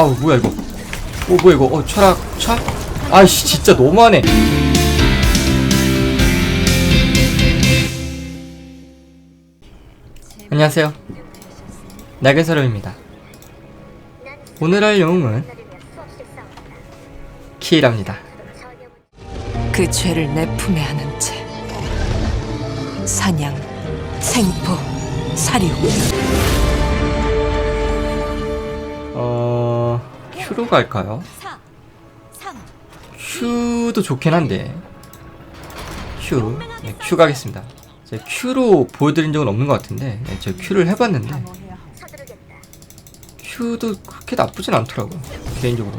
아우 뭐야 이거. 오 뭐야 이거. 어 철학 차 아이씨 진짜 너무하네. 안녕하세요. 나게서름입니다. 오늘 할 영웅은 키이랍니다. 그 죄를 내 품에 안은 채 사냥, 생포, 사륙 큐로 갈까요? 큐도 좋긴 한데. 큐, 네, 큐 가겠습니다. 제가 큐로 보여드린 적은 없는 것 같은데. 네, 제가 큐를 해봤는데. 큐도 그렇게 나쁘진 않더라고요 개인적으로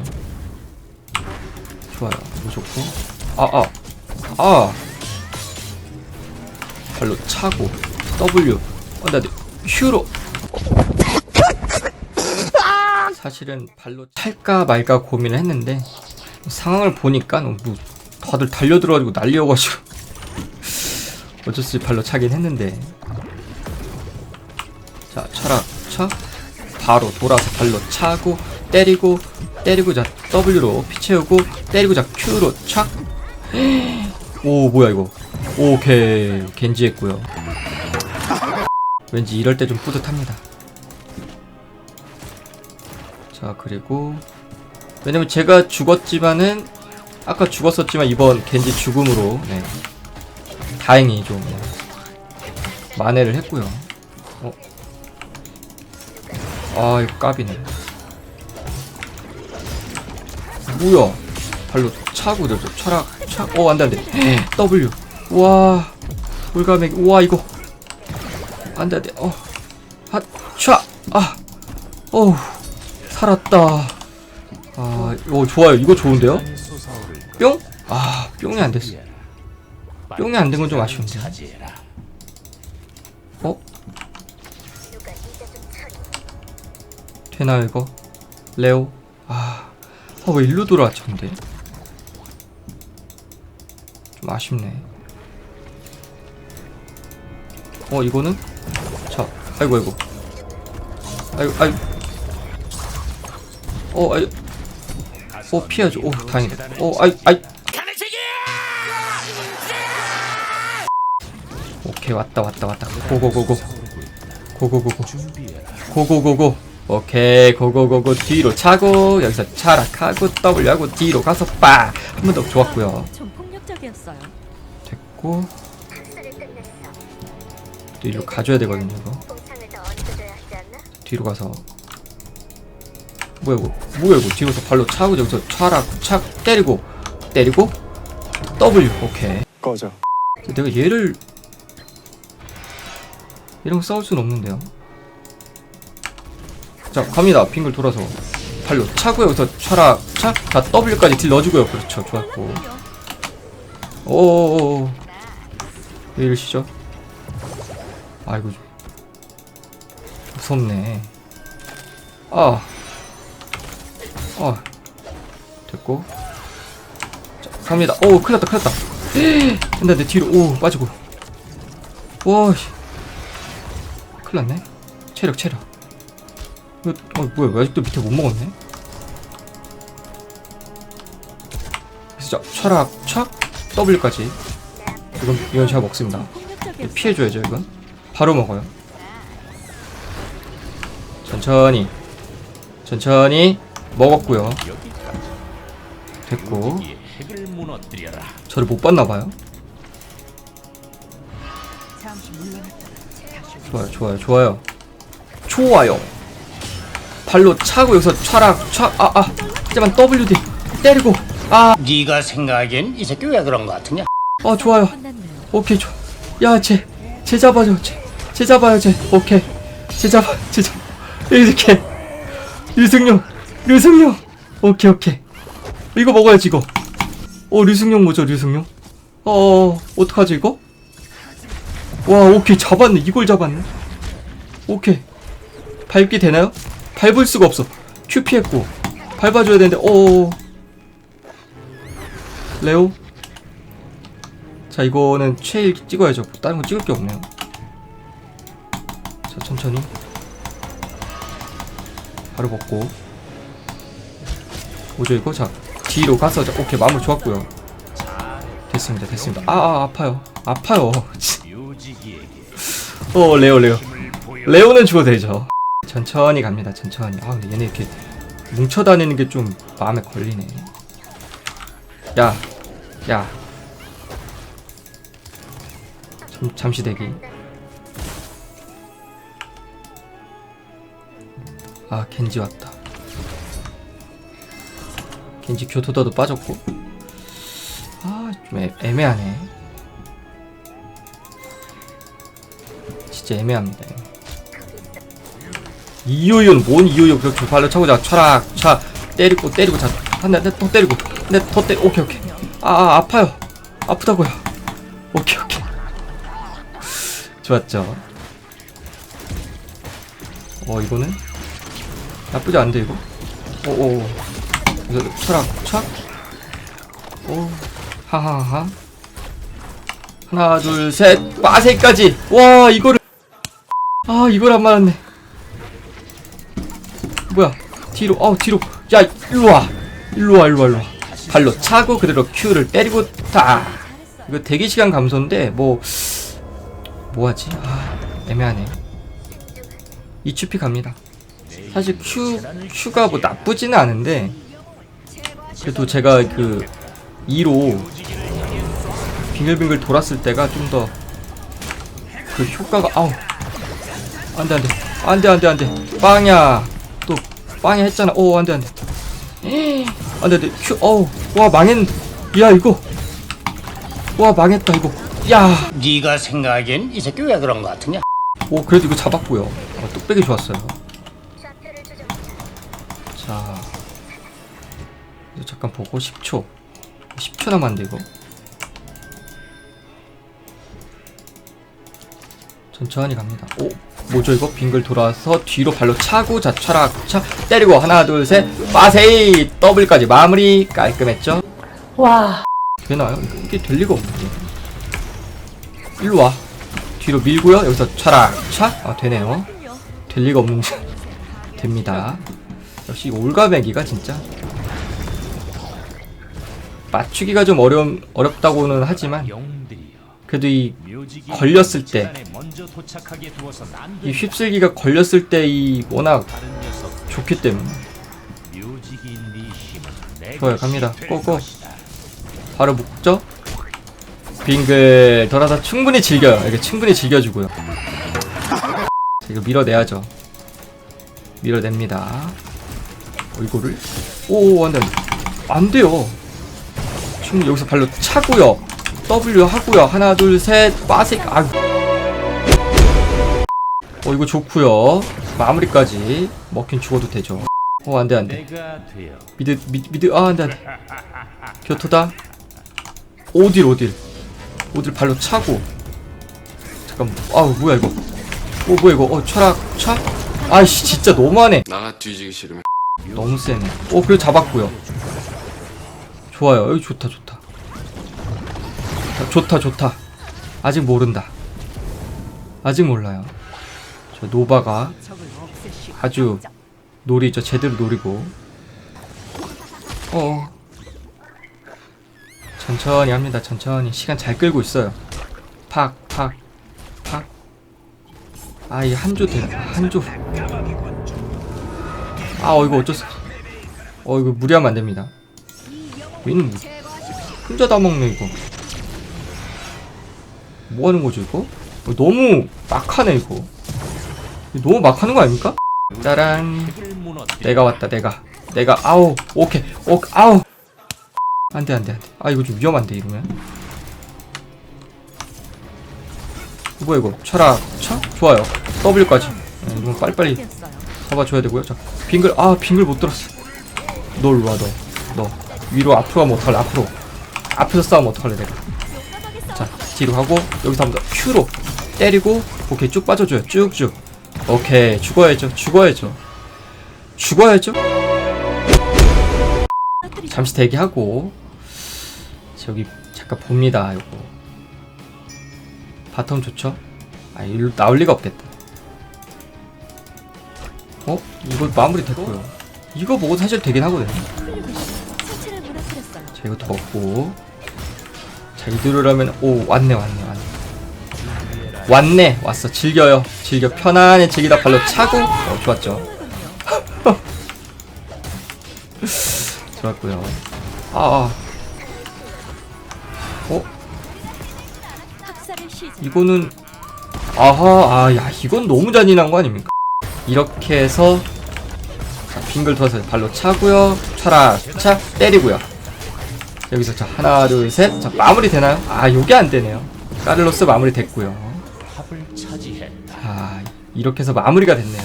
좋아요. 이거 좋고. 아아. 아, 아. 발로 차고 W. 어, 나 큐로 사실은 발로 찰까 말까 고민을 했는데 상황을 보니까 너무 다들 달려들어가지고 날려가지고 어쩔 수 없이 발로 차긴 했는데. 자 차라 차 바로 돌아서 발로 차고 때리고 때리고 자 W로 피 채우고 때리고 자 Q로 착오 뭐야 이거. 오케이. 겐지 했고요. 왠지 이럴 때 좀 뿌듯합니다 자 그리고 왜냐면 제가 죽었지만은 아까 죽었었지만 이번 겐지 죽음으로 네. 다행히 좀 네. 만회를 했고요. 어? 아 이거 까비네. 뭐야? 발로 차고 저 철학 차어 안돼 안돼. W. 와. 돌가맥 우와 이거. 안돼 안돼. 어핫차아. 어우 살았다 아 이거 좋아요 이거 좋은데요 뿅? 아 뿅이 안 됐어 뿅이 안 된 건 좀 아쉬운데 어? 되나요 이거? 레오? 아, 아왜 일로 돌아왔지 근데? 좀 아쉽네 어 이거는? 자 아이고 아이고 아이고 아이고 어 아이. 어 피하죠. 오 다행이다. 어 아이 아이. 오케이 왔다 왔다 왔다. 고고고고. 고고고고. 고고고고. 오케이 고고고고. 뒤로 차고 여기서 차락하고 W하고 뒤로 가서 빡 한 번더 폭력적이었어요. 됐고. 뒤로 가줘야 되거든요 이거. 뒤로 가서 뭐야 이거 뭐야 이거 뒤로서 발로 차고 여기서 차락 착 때리고 때리고 W. 오케이. 꺼져. 내가 얘를 이런 거 싸울 수는 없는데요. 자 갑니다. 빙글 돌아서. 발로 차고 여기서 차락 착다 W까지 딜 넣어주고요. 그렇죠. 좋았고. 오오오오. 왜 이러시죠? 아이고 무섭네. 아 아, 됐고. 자, 갑니다. 오, 큰일 났다, 큰일 났다. 근데 내 뒤로, 오, 빠지고. 와, 씨. 큰일 났네. 체력, 체력. 이거, 어, 뭐야, 왜 아직도 밑에 못 먹었네? 자, 철학, 착, W까지. 이건, 이건 제가 먹습니다. 피해줘야죠, 이건. 바로 먹어요. 천천히. 천천히. 먹었고요. 됐고. 저를 못 봤나봐요. 좋아요, 좋아요, 좋아요. 좋아요. 발로 차고 여기서 차락, 차, 아, 아. 하지만 WD 때리고, 아, 네가 생각하기엔 이 새끼 왜 그런 거 같으냐? 어, 좋아요. 오케이, 좋아. 야, 쟤, 쟤 잡아줘, 쟤, 쟤 잡아요, 쟤. 오케이. 쟤 잡아, 쟤 잡아. 이렇게. 류승룡, 류승룡. 오케이, 오케이. 이거 먹어야지, 이거. 어, 류승룡 뭐죠, 류승룡? 어, 어, 어떡하지, 이거? 와, 오케이, 잡았네. 이걸 잡았네. 오케이. 밟기 되나요? 밟을 수가 없어. 큐 피했고. 밟아줘야 되는데, 어. 레오? 자, 이거는 최일 찍어야죠. 다른 거 찍을 게 없네요. 자, 천천히. 바로 먹고. 뭐죠 이거? 자 뒤로 가서 자, 오케이 마무리 좋았고요. 됐습니다 됐습니다. 아, 아 아 파요. 아파요. 묘지기에게 어 레오 레오. 레오는 죽어도 되죠. 천천히 갑니다 천천히. 아 근데 얘네 이렇게 뭉쳐 다니는 게 좀 마음에 걸리네. 야 야. 잠, 잠시 대기. 아 겐지 왔다 겐지 교토다도 빠졌고. 아 좀 애매하네. 진짜 애매합니다. 이요요는 뭔 이요요 그렇게 발로 차고 자 차락 차. 때리고 때리고 자한대또 때리고. 네더 때리 오케이 오케이. 아, 아 아파요. 아프다고요. 오케이 오케이. 좋았죠. 어 이거는? 나쁘지 않은데 이거? 오오 이거 차락 차오 하하하. 하나 둘 셋. 빠세까지. 와 이거를. 아 이걸 안 맞았네. 뭐야? 뒤로 어 뒤로. 야 일로 와. 일로 와 일로 와 일로 와. 발로 차고 그대로 Q를 때리고 다 이거 대기 시간 감소인데 뭐 뭐하지? 아 애매하네. 이추피 갑니다. 사실 Q Q가 뭐 나쁘지는 않은데 그래도 제가 그 2로 빙글빙글 돌았을 때가 좀 더 그 효과가 아우. 안돼 안돼. 안돼 안돼 안돼. 빵야. 또 빵야 했잖아. 오 안돼 안돼. 안돼 안돼. 큐 어우. 와 망했는데 야 이거. 와 망했다 이거. 야오 네가 생각하기엔 이 새끼 왜 그런 거 같으냐? 그래도 이거 잡았고요. 어, 뚝배기 좋았어요 이거 잠깐 보고 10초. 10초 남았는데 이거. 천천히 갑니다. 오 뭐죠 이거? 빙글 돌아서 뒤로 발로 차고 자 차락 차 때리고 하나 둘 셋. 빠세이! 더블까지. 마무리. 깔끔했죠? 와. 되나요? 이게 될 리가 없는데. 일로 와. 뒤로 밀고요. 여기서 차락 차 아 되네요. 될 리가 없는데 됩니다. 역시 이 올가매기가 진짜 맞추기가 좀 어려움 어렵다고는 하지만. 그래도 이 걸렸을 때 이. 휩쓸기가 걸렸을 때 이 워낙 좋기 때문에 좋아요, 갑니다. 것이다. 바로 묶죠 빙글 돌아서 충분히 즐겨요 이게 충분히 즐겨주고요 자, 이거 밀어내야죠 밀어냅니다 어, 이거를 오 안돼 안돼요 충분히 여기서 발로 차고요. W 하고요. 하나 둘셋. 빠색 아. 어 이거 좋고요. 마무리까지. 먹긴 죽어도 되죠. 어 안돼 안돼. 미드 미드 미드 아 안돼 안돼. 교토다. 오딜 오딜. 오딜 발로 차고. 잠깐만. 아우 뭐야 이거. 오 뭐야 이거. 어 철학 차? 아이씨 진짜 너무하네. 나가 뒤지기 싫으면. 너무 세네 오 그래 잡았고요 좋아요. 여기 좋다 좋다. 자, 좋다 좋다. 아직 모른다. 아직 몰라요. 저 노바가 아주 놀이죠. 제대로 노리고. 어. 천천히 합니다. 천천히. 시간 잘 끌고 있어요. 팍팍 팍. 아이 한조 되나 한조. 아 어, 이거 어쩔 수 어 이거 무리하면 안 됩니다 얘는 뭐- 혼자 다 먹네 이거. 뭐 하는 거죠 이거? 어, 너무 막하네 이거. 너무 막하는 거 아닙니까? 짜란. 내가 왔다 내가. 내가 아우 오케이. 오 아우. 안돼 안돼 안돼. 아 이거 좀 위험한데 이러면? 뭐야 이거? 철학 차 좋아요. W까지. 네, 이건 빨리빨리 잡아줘야 되고요. 자 빙글 아 빙글 못 들었어. 너 일로 와너너 위로 앞으로 가면 어떡할래? 앞으로. 앞에서 싸우면 어떡할래 내가? 자 뒤로 가고 여기서 한번 더 Q로 때리고 오케이 쭉 빠져줘요. 쭉쭉. 오케이 죽어야죠 죽어야죠. 죽어야죠? 잠시 대기하고 저기 잠깐 봅니다 이거. 바텀 좋죠? 아 일로 나올 리가 없겠다. 어? 이거 마무리 됐고요. 이거 먹어도 사실 되긴 하거든요 자 이것도 먹고. 자 이대로라면 오 왔네 왔네 왔네. 왔네 왔어. 즐겨요. 즐겨. 편안히 즐기다 발로 차고. 어 좋았죠. 좋았고요. 아, 아. 어. 이거는 아하 아야 이건 너무 잔인한 거 아닙니까? 이렇게 해서 자 빙글 돌아서 발로 차고요. 차라 차 때리고요 여기서 자 하나 둘셋자 마무리 되나요? 아 요게 안 되네요. 까를로스 마무리 됐고요. 탑을 차지했다. 아 이렇게 해서 마무리가 됐네요.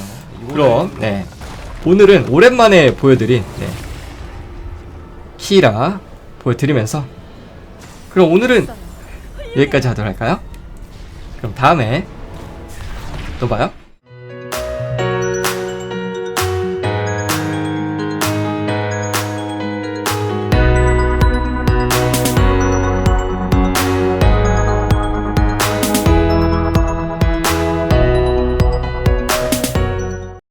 그럼 네. 오늘은 오랜만에 보여드린 네. 키라 보여드리면서 그럼 오늘은 여기까지 하도록 할까요? 그럼 다음에 또 봐요